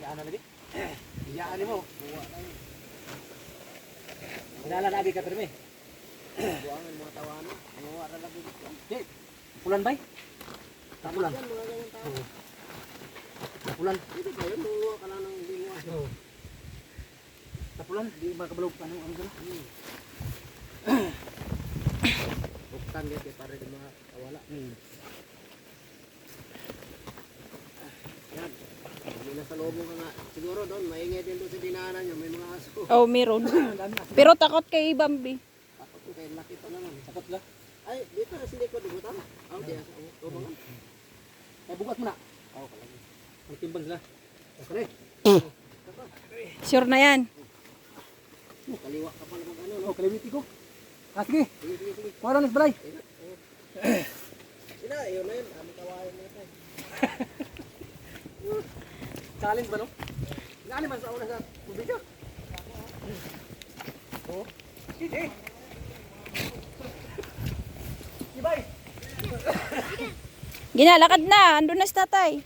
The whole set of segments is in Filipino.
Iyaan na lagi. Iyaan mo. Kilala na abi ka pero eh. Buwangan mga tawanan. Ang mga wala dito. Di, Pulan bay? Tapulan. Tapulan. Dito kayo, mga ka lang ng lingwa. Tapulan, di makabalog pa ano ang gano'n. Buktan dito para di mga kawala. Hmm. Yan. Hindi na sa loob mo ka nga. Siguro doon, maingay din doon sa dinanan nyo. May mga aso. Oh, meron. Na. Pero takot kay Bambi. Takot ko kayo, laki pa naman. Sakot la. Ay, dito na sila ko dugutan. Ang diya sa ubangan. Ay bukat mo na. Oo, kalagi. Ang timbang sila. Okay. Sure na yan. Kaliwa ka pa naman ano. no? Oh, kaliwiti ko. Ah, sige. Sige, sige, sige. Kuha lang balay. Sila, yun na yun. Aming kawain na ito. Challenge ba no? Nani man sa una sa video? Oh. Hindi. Ibay. Ginalakad na. Andun na si tatay.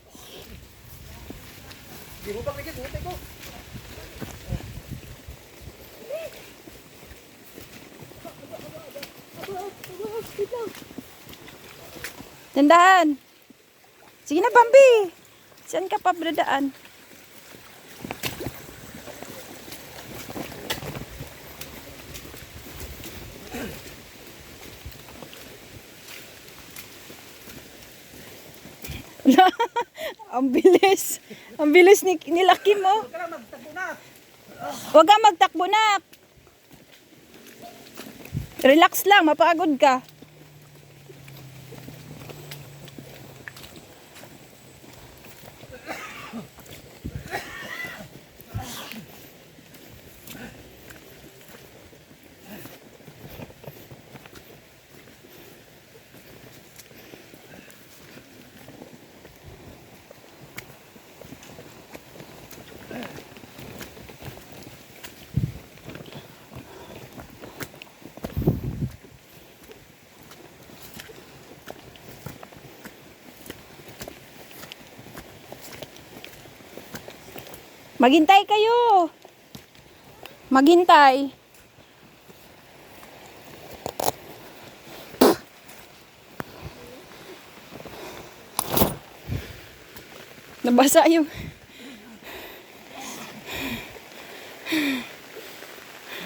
Di mo bang ligit, hintay ko. Tandaan. Sige na, Bambi. Saan ka pa dadaan? Ang bilis. Ang bilis ni, ni Lucky mo. Kaya magtagpo na. Huwag kang magtakbo na. Relax lang, mapagod ka. Maghintay kayo. Maghintay. Nabasa yung...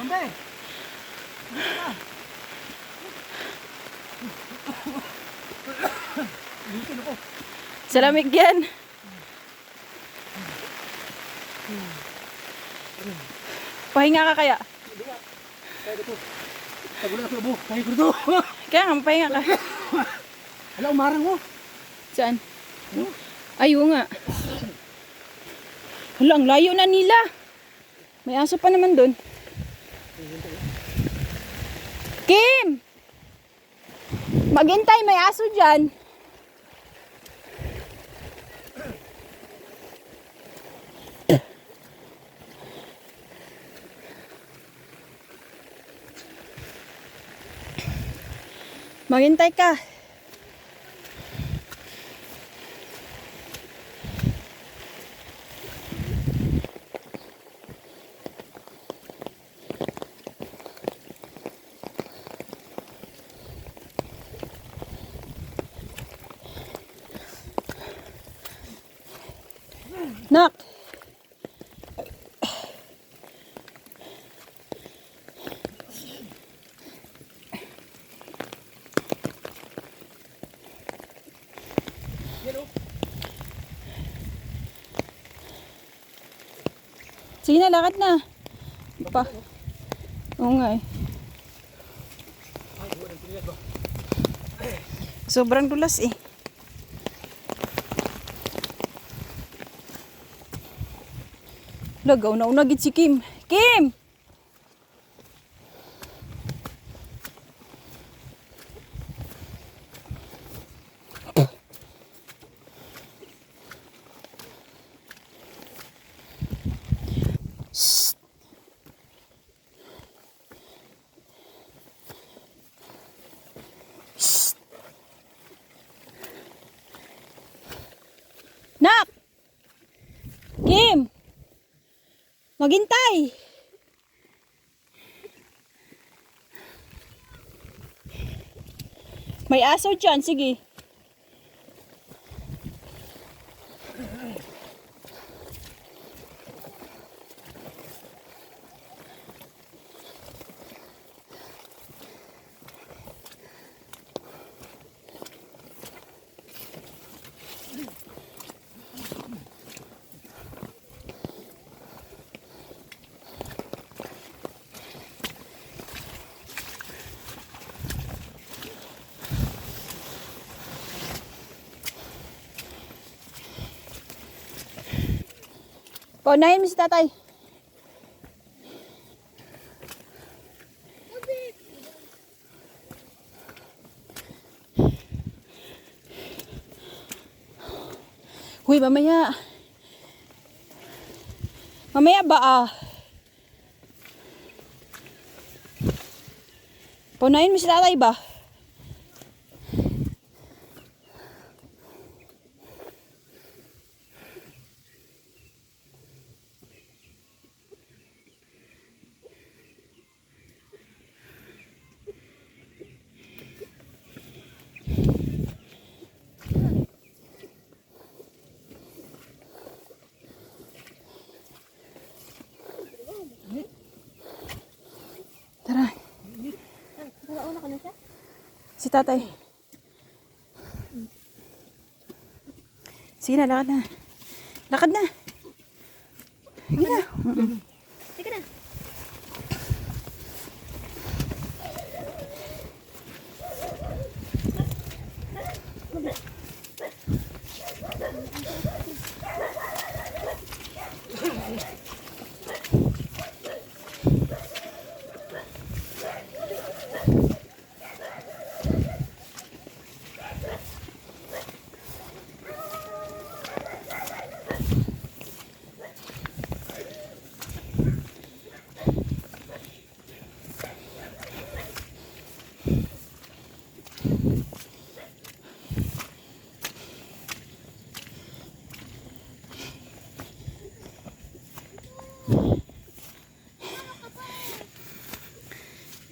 Bambe. Sa lamig yan. Pahinga ka kaya? Kaya dito. Tagulan ako labo. Kaya ko dito. Kaya nga, pahinga ka. Hala, umarang mo. Saan? Ayo nga. Hala, ang layo na nila. May aso pa naman doon. Kim! Maghintay, may aso dyan. Maghintay ka. Nak! Sige na, lakad na. Pa. Oo nga eh. Sobrang dulas eh. Lagaw na unagit si Kim. Kim! Shh. Shh. Nak! Kim! Maghintay. May aso dyan, sige. Paunahin mo si tatay. Huy, mamaya. Mamaya ba ah? Paunahin mo si tatay ba? Si tatay. Sige na, lakad na. Lakad na. Sige na. Sige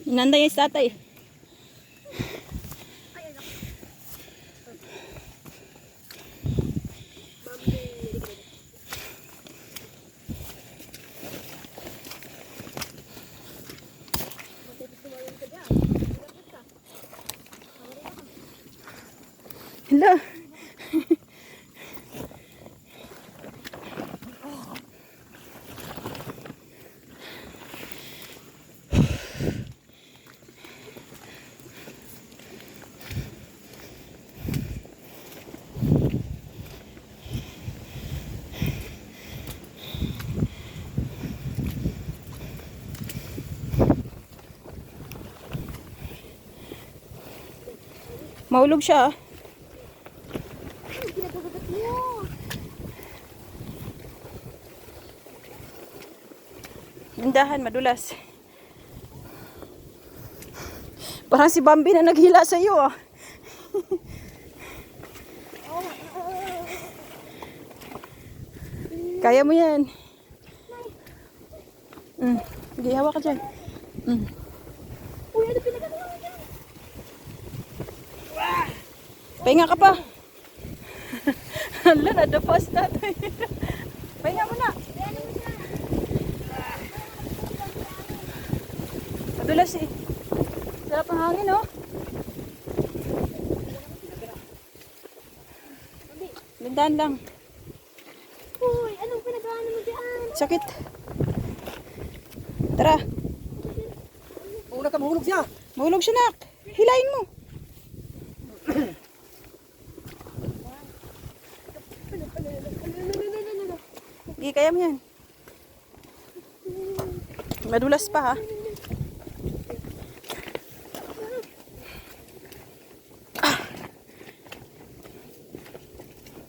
Inanda yung tatay. Hello. Maulog siya. ah. Pinagagat mo. Indahan, madulas. Parang si Bambi na naghila sa iyo ah. Kaya mo yan. Mm. Sige, hawak ka dyan. Mm. Uy, ano pinagagat mo dyan? Pahinga ka pa. Hala, nadapas natin. Pahinga mo na. Madulas eh. Sarap ang hangin oh. Lindahan lang. Uy, anong pinagawa mo dyan? Sakit. Tara, Una ka mahulog siya. mahulog siya nak. Hilain mo. Kaya mo yan. Madulas pa ha. Ah.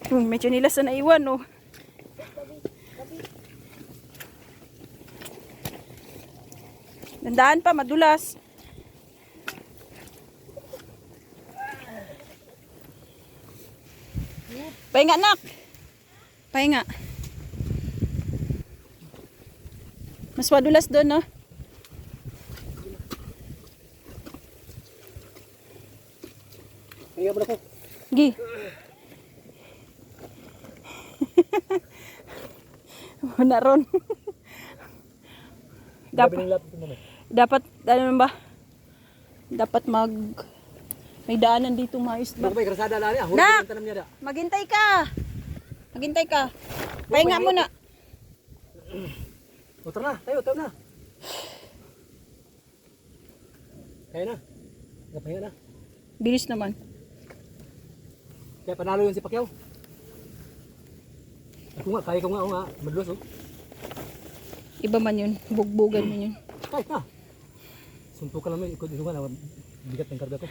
Hmm, may chinilas na naiwan oh. Dandaan pa, madulas. Pahinga, nak. Pahinga. Mas madulas doon, no? Na ko? Gi. Wala ron. Dapat dapat, mo. ano ba? Dapat mag, may daanan dito maayos Ba may krasada na niya. Huli Nak! Maghintay ka. Maghintay ka. Pahinga muna. O tara na, tayo, tayo na. Kaya na. Napahinga na. Bilis naman. Kaya panalo yun si Pacquiao. Ako nga, kaya ko nga, ako nga, madulas oh. Iba man yun. Bugbugan man yun. Kaya na. Suntukan mo, ikot-ikot nga na, bigat ng karga ko.